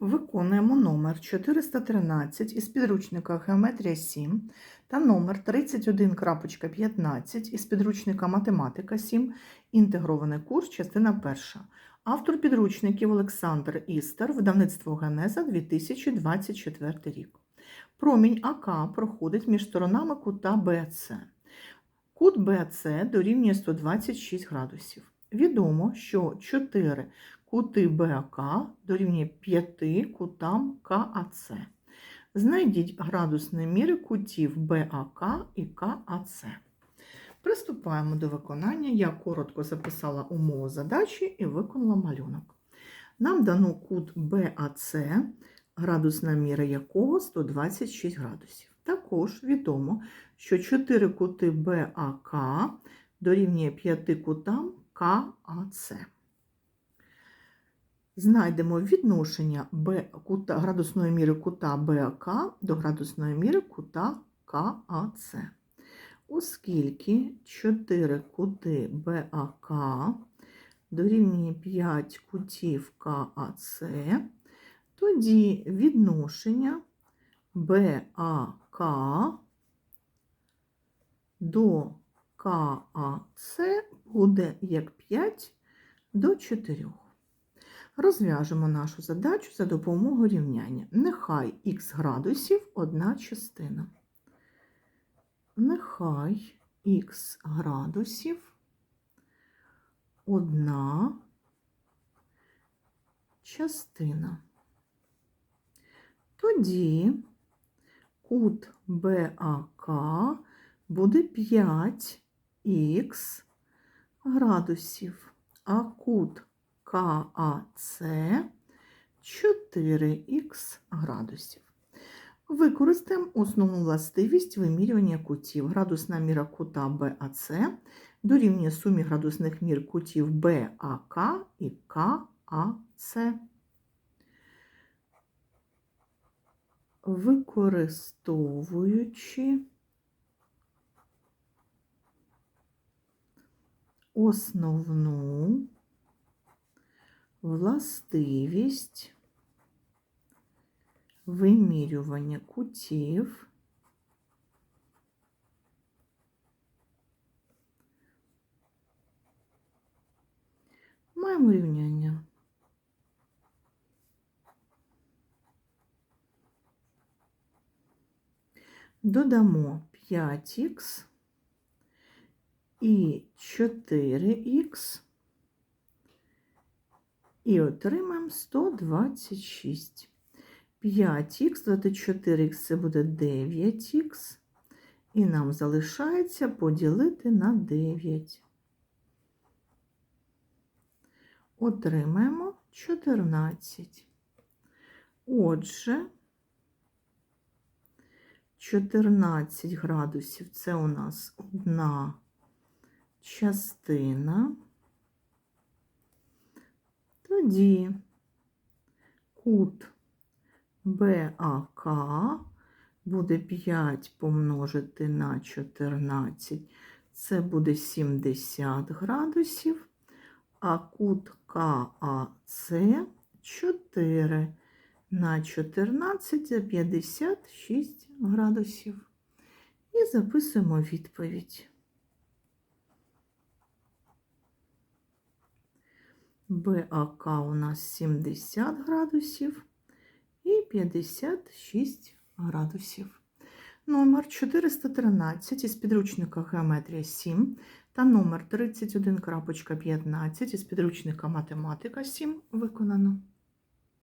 Виконуємо номер 413 із підручника Геометрія 7 та номер 31.15 із підручника Математика 7, інтегрований курс, частина 1. Автор підручників Олександр Істер, видавництво Генеза 2024 рік. Промінь АК проходить між сторонами кута БЦ. Кут БЦ дорівнює 126 градусів. Відомо, що 4 кути БАК дорівнює 5 кутам КАЦ. Знайдіть градусні міри кутів БАК і КАЦ. Приступаємо до виконання. Я коротко записала умову задачі і виконала малюнок. Нам дано кут БАЦ, градусна міра якого 126 градусів. Також відомо, що 4 кути БАК дорівнює 5 кутам КАЦ. Знайдемо відношення Б, кута, градусної міри кута БАК до градусної міри кута КАЦ. Оскільки 4 кути БАК дорівнює 5 кутів КАЦ, тоді відношення БАК до КАЦ буде як 5 до 4. Розв'яжемо нашу задачу за допомогою рівняння. Нехай х градусів одна частина. Нехай х градусів одна частина. Тоді кут БАК буде 5х градусів, а кут КАЦ 4х градусів. Використаємо основну властивість вимірювання кутів. Градусна міра кута БАЦ дорівнює сумі градусних мір кутів БАК і КАЦ. Використовуючи основну властивість вимірювання кутів маємо рівняння. Додамо 5х і 4х і отримаємо 126. 5х, 24х це буде 9х, і нам залишається поділити на 9. Отримаємо 14. Отже, 14 градусів це у нас одна частина. Тоді кут БАК буде 5 помножити на 14, це буде 70 градусів, а кут КАЦ 4 на 14 це 56 градусів. І записуємо відповідь. БАК у нас 70 градусів і 56 градусів. Номер 413 із підручника Геометрія 7 та номер 31.15 із підручника Математика 7 виконано.